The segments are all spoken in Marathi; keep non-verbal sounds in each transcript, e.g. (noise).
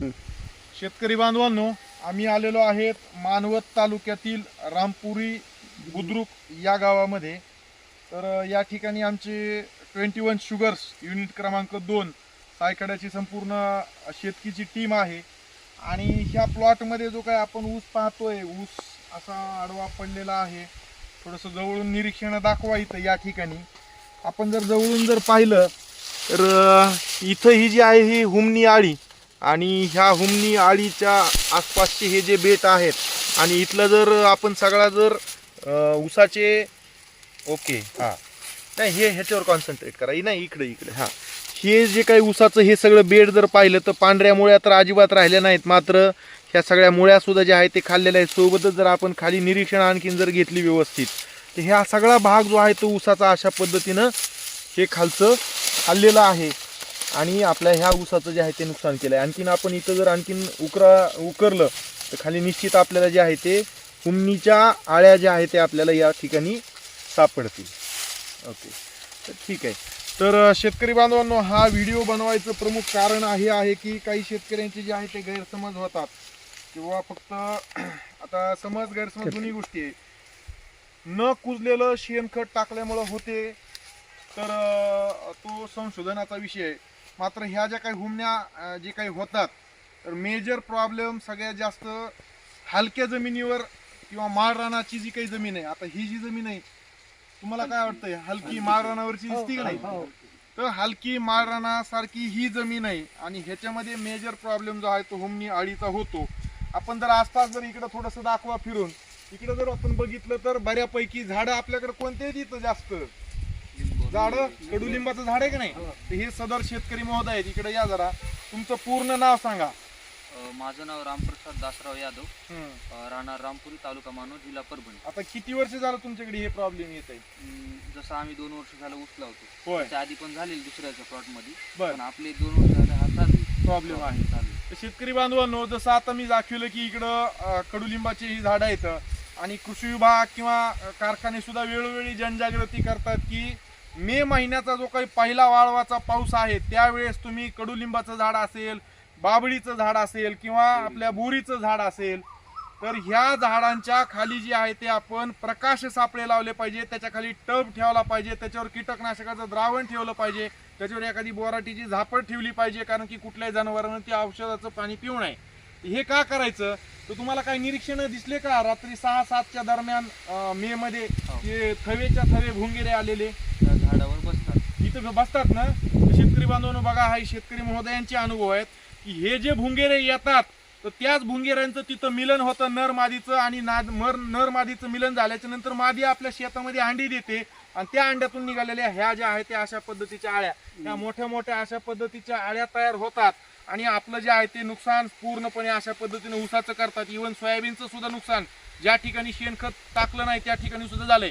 शेतकरी बांधवांनो आम्ही आलेलो आहेत मानवत तालुक्यातील रामपुरी बुद्रुक या गावामध्ये. तर या ठिकाणी आमचे ट्वेंटी वन शुगर्स युनिट क्रमांक दोन सायकड्याची संपूर्ण शेतकीची टीम आहे. आणि ह्या प्लॉटमध्ये जो काय आपण ऊस पाहतोय ऊस असा आडवा पडलेला आहे. थोडंसं जवळून निरीक्षण दाखवा इथं या ठिकाणी. आपण जर जवळून जर पाहिलं तर इथं ही जी आहे ही हुमनी आळी आणि ह्या हुमनी आळीच्या आसपासचे हे जे बेट आहेत आणि इथलं जर आपण सगळा जर उसाचे ऊसाचे ओके हां. नाही हे ह्याच्यावर कॉन्सन्ट्रेट करा. नाही इकडे इकडे हां. हे जे काही ऊसाचं हे सगळं बेड जर पाहिलं तर पांढऱ्या मुळ्या तर अजिबात राहिल्या नाहीत. मात्र ह्या सगळ्या मुळ्यासुद्धा ज्या आहेत ते खाल्लेल्या आहेत. सोबतच जर आपण खाली निरीक्षण आणखीन जर घेतली व्यवस्थित तर ह्या सगळा भाग जो आहे तो ऊसाचा अशा पद्धतीनं हे खालचं खाल्लेलं आहे. आणि आपल्या ह्या ऊसाचं जे आहे ते नुकसान केलं आहे आणखीन आपण इथं जर आणखीन उकरा उकरलं तर खाली निश्चित आपल्याला जे आहे ते हुमणीच्या आळ्या ज्या आहेत ते आपल्याला या ठिकाणी सापडतील. ओके. तर ठीक आहे. तर शेतकरी बांधवांनो हा व्हिडिओ बनवायचं प्रमुख कारण हे आहे की काही शेतकऱ्यांचे जे आहे ते गैरसमज होतात. किंवा फक्त (clears throat) आता समज गैरसमज दोन्ही गोष्टी आहे. न कुजलेलं शेणखत टाकल्यामुळं होते. तर तो संशोधनाचा विषय आहे. मात्र ह्या ज्या काही हुमण्या जे काही होतात तर मेजर प्रॉब्लेम सगळ्यात जास्त हलक्या जमिनीवर किंवा माळ रानाची जी काही जमीन आहे आता ही जी जमीन आहे तुम्हाला काय वाटतंय? हलकी माळ रानावरची दिसती का नाही? तर हलकी माळ रानासारखी ही जमीन आहे आणि ह्याच्यामध्ये मेजर प्रॉब्लेम जो आहे तो हुमणी आळीचा होतो. आपण जर आसपास जर इकडे थोडंसं दाखवा फिरून इकडे जर आपण बघितलं तर बऱ्यापैकी झाडं आपल्याकडे कोणते आहेत इथं जास्त. झाड कडुलिंबाचं झाड आहे का नाही? तर हे सदर शेतकरी महोदय आहेत. इकडे या जरा. तुमचं पूर्ण नाव सांगा. अ, माझं नाव रामप्रसाद दासराव यादव. हं. अ, राहणार रामपुरी तालुका मानव जिल्हा परभणी. आता किती वर्ष झालं तुमच्याकडे हे प्रॉब्लेम येत आहे? जसं आम्ही दोन वर्ष झालं उचला होतो. होय. त्याच्या आधी पण झालेली दुसऱ्याच्या प्लॉटमध्ये. बर. पण आपले दोन वर्ष झाले हा चालू प्रॉब्लेम आहे. चालू तर शेतकरी बांधवांनो जसं आता मी दाखवलं की इकडं अं, कडुलिंबाची ही झाडं आहेत. आणि कृषी विभाग किंवा अं, कारखाने सुद्धा वेळोवेळी जनजागृती करतात की मे महिन्याचा जो काही पहिला वाळवाचा पाऊस आहे त्यावेळेस तुम्ही कडुलिंबाचं झाड असेल बाबळीचं झाड असेल किंवा आपल्या बोरीचं झाड असेल तर ह्या झाडांच्या खाली जे आहे ते आपण प्रकाश सापळे लावले पाहिजे त्याच्याखाली टब ठेवला पाहिजे त्याच्यावर कीटकनाशकाचं द्रावण ठेवलं पाहिजे त्याच्यावर एखादी बोराटीची झापड ठेवली पाहिजे कारण की कुठल्याही जनावरांना त्या औषधाचं पाणी पिऊ नये. हे का करायचं? तर तुम्हाला काही निरीक्षण दिसले का? रात्री सहा सातच्या दरम्यान मे मध्ये ते थवेच्या थवे भुंगेरे आलेले झाडावर बसतात. इथं बसतात ना? शेतकरी बांधवांनो बघा हा शेतकरी महोदयांचे अनुभव आहेत की हे जे भुंगेरे येतात तर त्याच भुंगेऱ्यांचं तिथं मिलन होतं नर मादीचं आणि नाद मर नर मादीचं मिलन झाल्याच्यानंतर मादी आपल्या शेतामध्ये अंडी देते आणि त्या अंड्यातून निघालेल्या ह्या ज्या आहेत त्या अशा पद्धतीच्या आळ्या. त्या मोठ्या मोठ्या अशा पद्धतीच्या आळ्या तयार होतात आणि आपलं जे आहे ते नुकसान पूर्णपणे अशा पद्धतीने ऊसाचं करतात. इव्हन सोयाबीनचं सुद्धा नुकसान. ज्या ठिकाणी शेणखत टाकलं नाही त्या ठिकाणी सुद्धा झालंय.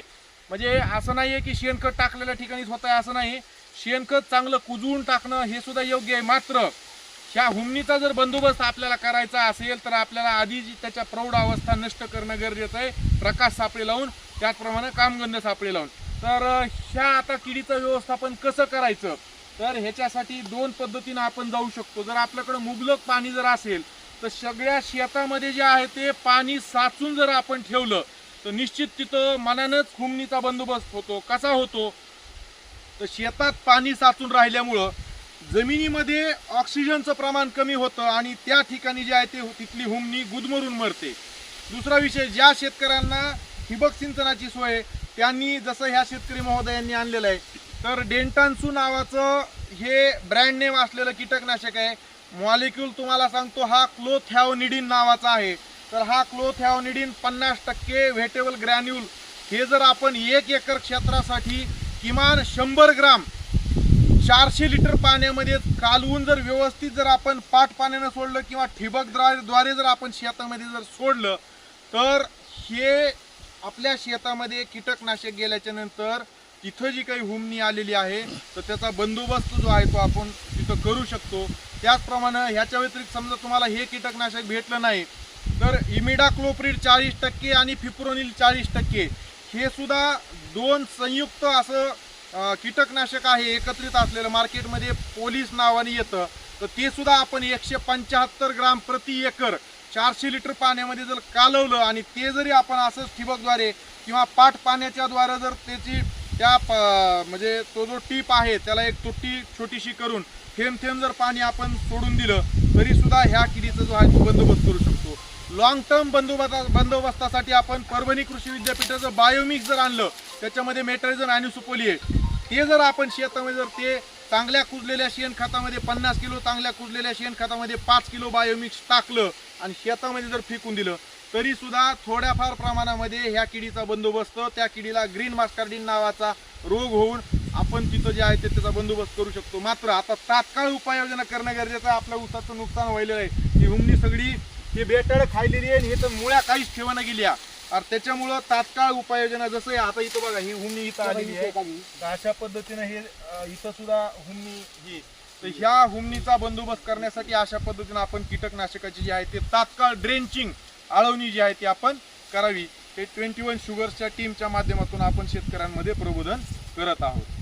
म्हणजे असं नाही आहे की शेणखत टाकलेल्या ठिकाणीच होत आहे असं नाही. शेणखत चांगलं कुजवून टाकणं हे सुद्धा योग्य आहे. मात्र ह्या हुमणीचा जर बंदोबस्त आपल्याला करायचा असेल तर आपल्याला आधी जी त्याच्या प्रौढ अवस्था नष्ट करणं गरजेचं आहे. प्रकाश सापळे लावून त्याचप्रमाणे कामगंध सापळे लावून. तर ह्या आता किडीचं व्यवस्थापन कसं करायचं? तर ह्याच्यासाठी दोन पद्धतीनं आपण जाऊ शकतो. जर आपल्याकडं मुबलक पाणी जर असेल तर सगळ्या शेतामध्ये जे आहे ते पाणी साचून जर आपण ठेवलं तर निश्चित तिथं मनानंच खुमणीचा बंदोबस्त होतो. कसा होतो? तर शेतात पाणी साचून राहिल्यामुळं जमिनीमध्ये ऑक्सिजनचं प्रमाण कमी होतं आणि त्या ठिकाणी जे आहे ते तिथली हुमणी गुदमरून मरते. दुसरा विषय ज्या शेतकऱ्यांना ठिबक सिंचनाची सोय त्यांनी जसं ह्या शेतकरी महोदयांनी आणलेलं आहे तर डेंटान्सू नावाचं हे ब्रँड नेम असलेलं कीटकनाशक आहे. मॉलिक्यूल तुम्हाला सांगतो हा क्लोथॅओनिडिन नावाचा आहे. तर हा क्लोथ क्लोथॅओनिडिन पन्नास टक्के व्हेटेबल ग्रॅन्युल. हे जर आपण एक एकर क्षेत्रासाठी किमान शंभर ग्राम चारशे लिटर पाण्यामध्ये कालवून जर व्यवस्थित जर आपण पाट पाण्यानं सोडलं किंवा ठिबकद्वारे जर आपण शेतामध्ये जर सोडलं तर हे आपल्या शेतामध्ये कीटकनाशक गेल्याच्यानंतर तिथं जी काही हुमणी आलेली आहे तर त्याचा बंदोबस्त जो आहे तो आपण तिथं करू शकतो. त्याचप्रमाणे ह्याच्या व्यतिरिक्त समजा तुम्हाला हे कीटकनाशक भेटलं नाही तर इमिडाक्लोप्रिड चाळीस टक्के आणि फिप्रोनिल चाळीस टक्के. हे सुद्धा दोन संयुक्त असं कीटकनाशक आहे एकत्रित असलेलं मार्केटमध्ये पोलीस नावाने येतं. तर ते सुद्धा आपण एकशे पंच्याहत्तर ग्राम प्रति एकर चारशे लिटर पाण्यामध्ये जर कालवलं आणि ते जरी आपण असंच ठिबकद्वारे किंवा पाट पाण्याच्याद्वारे जर त्याची त्या प- म्हणजे तो जो टीप आहे त्याला एक तुट्टी छोटीशी करून थेंब थेंब जर पाणी आपण सोडून दिलं तरीसुद्धा ह्या किडीचा जो आहे तो बंदोबस्त करू शकतो. लॉंग टर्म बंदोबस्ता बंदोबस्तासाठी आपण परभणी कृषी विद्यापीठाचं बायोमिक्स जर आणलं त्याच्यामध्ये मेटरिझन आणि सुपोली आहे. ते जर आपण शेतामध्ये जर ते चांगल्या कुजलेल्या शेणखतामध्ये पन्नास किलो चांगल्या कुजलेल्या शेणखतामध्ये पाच किलो बायोमिक्स टाकलं आणि शेतामध्ये जर फेकून दिलं तरी सुद्धा थोड्याफार प्रमाणामध्ये ह्या किडीचा बंदोबस्त त्या किडीला ग्रीन मास्कार्डिन नावाचा रोग होऊन आपण तिथं जे आहे ते त्याचा बंदोबस्त करू शकतो. मात्र आता तात्काळ उपाययोजना करणं गरजेचं आपल्या ऊसाचं नुकसान व्हायलं आहे. ही हुमणी सगळी हे बेटड खायलेली आहे आणि हे तर मुळ्या काहीच ठेवणं गेली आहे. आणि त्याच्यामुळं तात्काळ उपाययोजना जसं आहे आता इथं बघा ही हुमणी इथं आलेली आहे. तर अशा पद्धतीनं हे इथं सुद्धा हुमणी ही. तर ह्या हुमणीचा बंदोबस्त करण्यासाठी अशा पद्धतीनं आपण कीटकनाशकाची जी आहे ते तात्काळ ड्रेंचिंग आळवणी जी आहे ती आपण करावी. ते ट्वेंटी वन शुगर्सच्या टीमच्या माध्यमातून आपण शेतकऱ्यांमध्ये प्रबोधन करत आहोत.